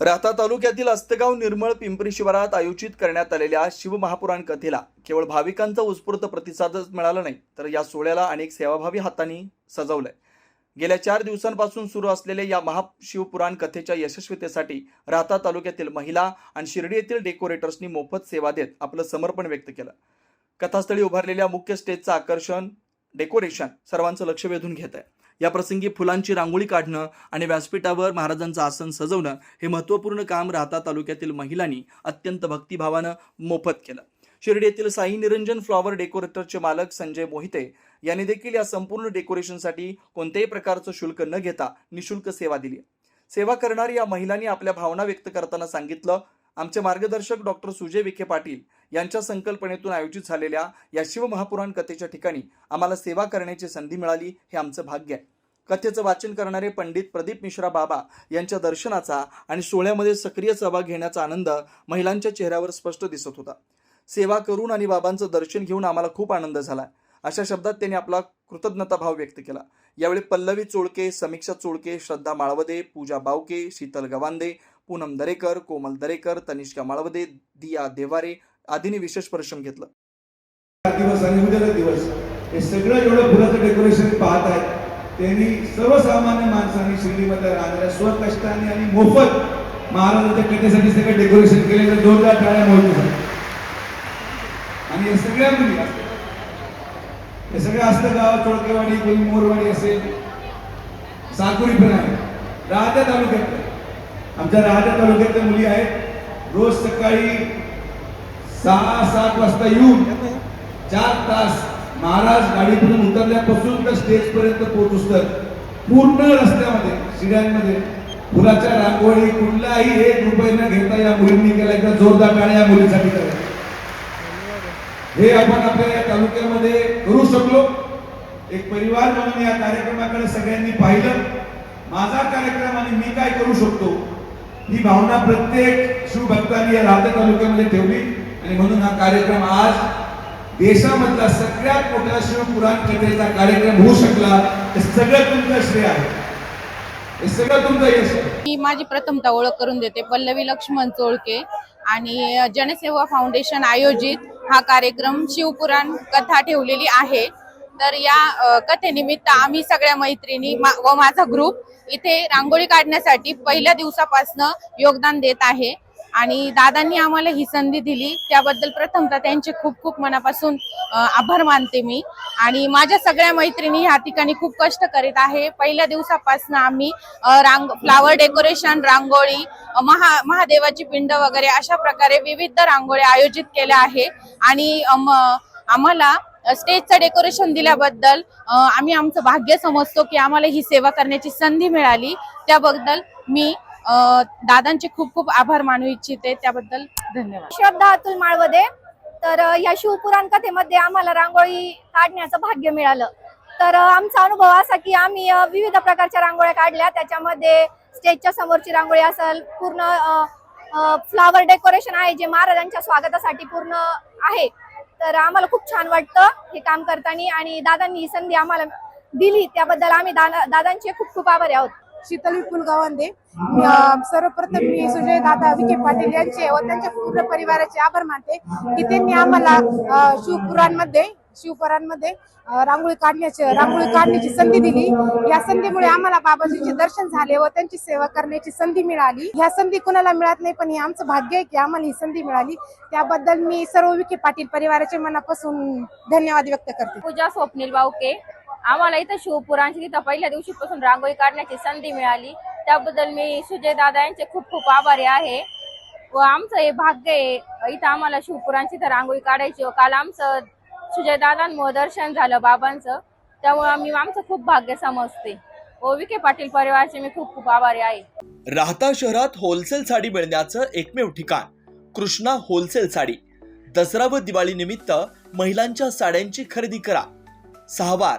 राहता तालुक्यातील अस्तगाव निर्मळ पिंपरी शिवारात आयोजित करण्यात आलेल्या शिवमहापुराण कथेला केवळ भाविकांचा उत्स्फूर्त प्रतिसादच मिळाला नाही तर या सोहळ्याला अनेक सेवाभावी हातांनी सजवलंय. गेल्या चार दिवसांपासून सुरू असलेल्या या महाशिवपुराण कथेच्या यशस्वीतेसाठी राहता तालुक्यातील महिला आणि शिर्डी येथील डेकोरेटर्सनी मोफत सेवा देत आपलं समर्पण व्यक्त केलं. कथास्थळी उभारलेल्या मुख्य स्टेजचं आकर्षण डेकोरेशन सर्वांचं लक्ष वेधून घेत आहे या प्रसंगी फुलांची रांगोळी काढणं आणि व्यासपीठावर महाराजांचं आसन सजवणं हे महत्त्वपूर्ण काम राहता तालुक्यातील महिलांनी अत्यंत भक्तिभावानं मोफत केलं. शिर्डी येथील साई निरंजन फ्लॉवर डेकोरेटरचे मालक संजय मोहिते यांनी देखील या संपूर्ण डेकोरेशनसाठी कोणत्याही प्रकारचं शुल्क न घेता निशुल्क सेवा दिली. सेवा करणारी या महिलांनी आपल्या भावना व्यक्त करताना सांगितलं आमचे मार्गदर्शक डॉक्टर सुजय विखे पाटील यांच्या संकल्पनेतून आयोजित झालेल्या या शिवमहापुराण कथेच्या ठिकाणी आम्हाला सेवा करण्याची संधी मिळाली हे आमचं भाग्य आहे. कथेचं वाचन करणारे पंडित प्रदीप मिश्रा बाबा यांच्या दर्शनाचा आणि सोहळ्यामध्ये सक्रिय सहभाग घेण्याचा आनंद महिलांच्या चेहऱ्यावर स्पष्ट दिसत होता. सेवा करून आणि बाबांचं दर्शन घेऊन आम्हाला खूप आनंद झाला. अशा शब्दात त्यांनी आपला कृतज्ञता भाव व्यक्त केला. यावेळी पल्लवी चोळके समीक्षा चोळके श्रद्धा माळवदे पूजा बावके शीतल गवांदे पूनम दरेकर कोमल दरेकर तनिष्का माळवदे दिया देवारे आदींनी विशेष परिश्रम घेतलं. दिवस आणि उद्याचा दिवस. हे सगळं एवढं फुलाचं डेकोरेशन पाहत आहेत. त्यांनी सर्वसामान्य माणसांनी शिर्डीमध्ये राहणाऱ्या स्वकष्टाने आणि मोफत महाराजांच्या कथेसाठी सगळं डेकोरेशन केलेलं जोरदार टाळ्या मोठं आणि या सगळ्या मुली हे सगळं असतं गाव चोळकेवाडी कोणी मोरवाडी असेल साकुरी पण आहे. राहत्या तालुक्यात. आमच्या राहत्या तालुक्यातल्या मुली आहेत. रोज सकाळी सहा सात वाजता येऊन चार तास महाराज गाडीतून उतरल्यापासून तर स्टेजपर्यंत पोहोचूस तर पूर्ण रस्त्यामध्ये शिड्यांमध्ये फुलाच्या रांगोळी कुठलाही एक रुपये न घेता या मुलींनी केला. एकदा जोरदार टाळ्या या मुलीसाठी करायला हे आपण आपल्या या तालुक्यामध्ये करू शकलो. एक परिवार म्हणून या कार्यक्रमाकडे सगळ्यांनी पाहिलं. माझा कार्यक्रम आणि मी काय करू शकतो ही भावना प्रत्येक शिवभक्तांनी या राहत्या तालुक्यामध्ये ठेवली. आणि म्हणून हा कार्यक्रम आज देशामधला सगळ्यात मोठा शिवपुराण कथेचा कार्यक्रम होऊ शकला हे सगळं तुमचं श्रेय आहे. हे सगळं तुमचं यश आहे. मी माझी प्रथमता ओळख करून देते पल्लवी लक्ष्मण चोळके आणि जनसेवा फाउंडेशन आयोजित हा कार्यक्रम शिवपुराण कथा ठेवलेली आहे. तर या अ, कथेनिमित्त आम्ही सगळ्या मैत्रिणी मा- व माझा ग्रुप इथे रांगोळी काढण्यासाठी पहिल्या दिवसापासनं योगदान देत आहे. आणि दादांनी आम्हाला ही संधी दिली. त्याबद्दल प्रथमतः त्यांचे खूप खूप मनापासून आभार मानते मी. आणि माझ्या सगळ्या मैत्रिणी ह्या ठिकाणी खूप कष्ट करीत आहे. पहिल्या दिवसापासून आम्ही रांग फ्लावर डेकोरेशन रांगोळी महा महादेवाची पिंड वगैरे अशा प्रकारे विविध रांगोळी आयोजित केल्या आहे. आणि आम्हाला स्टेजचं डेकोरेशन दिल्याबद्दल आम्ही आमचं भाग्य समजतो की आम्हाला ही सेवा करण्याची संधी मिळाली. त्याबद्दल मी दादांचे खूप खूप आभार मानू इच्छिते त्याबद्दल धन्यवाद. श्रद्धा अतुल माळवदे. तर या शिवपुराण कथेमध्ये आम्हाला रांगोळी काढण्याचं भाग्य मिळालं. तर आमचा अनुभव असा की आम्ही विविध प्रकारच्या रांगोळ्या काढल्या. त्याच्यामध्ये स्टेजच्या समोरची रांगोळी असेल पूर्ण फ्लावर डेकोरेशन आहे जे महाराजांच्या स्वागतासाठी पूर्ण आहे. तर आम्हाला खूप छान वाटतं हे काम करताना आणि दादांनी ही संधी आम्हाला दिली. त्याबद्दल आम्ही दादा- दादांचे खूप खूप आभारी आहोत. शीतल विपुल गावंदे. सर्वप्रथम मी सुजय दादा विखे पाटील यांचे व त्यांच्या पूर्ण परिवाराचे आभार मानते की त्यांनी आम्हाला शिवपुरांमध्ये शिवपुरांमध्ये रांगोळी काढण्याची रांगोळी काढण्याची संधी दिली. या संधीमुळे आम्हाला बाबाजींचे दर्शन झाले व त्यांची सेवा करण्याची संधी मिळाली. ह्या संधी कुणाला मिळत नाही पण हे आमचं भाग्य आहे की आम्हाला ही संधी मिळाली. त्याबद्दल मी सर्व विखे पाटील परिवाराचे मनापासून धन्यवाद व्यक्त करते. पूजा स्वप्नील बावके. आम्हाला इथं शिवपुरांची तिथं पहिल्या दिवशीपासून रांगोळी काढण्याची संधी मिळाली. त्याबद्दल मी सुजय दादा यांचे खूप खूप आभारी आहे. व आमचं हे भाग्य आहे इथं आम्हाला शिवपुरांची इथं रांगोळी काढायची. व काल आमचं सुजय दादांमुळे दर्शन झालं बाबांचं. त्यामुळे आम्ही आमचं खूप भाग्य समजते. व विखे पाटील परिवाराचे मी खूप खूप आभारी आहे. राहता शहरात होलसेल साडी मिळण्याचं एकमेव ठिकाण कृष्णा होलसेल साडी. दसरा व दिवाळी निमित्त महिलांच्या साड्यांची खरेदी करा. सहावार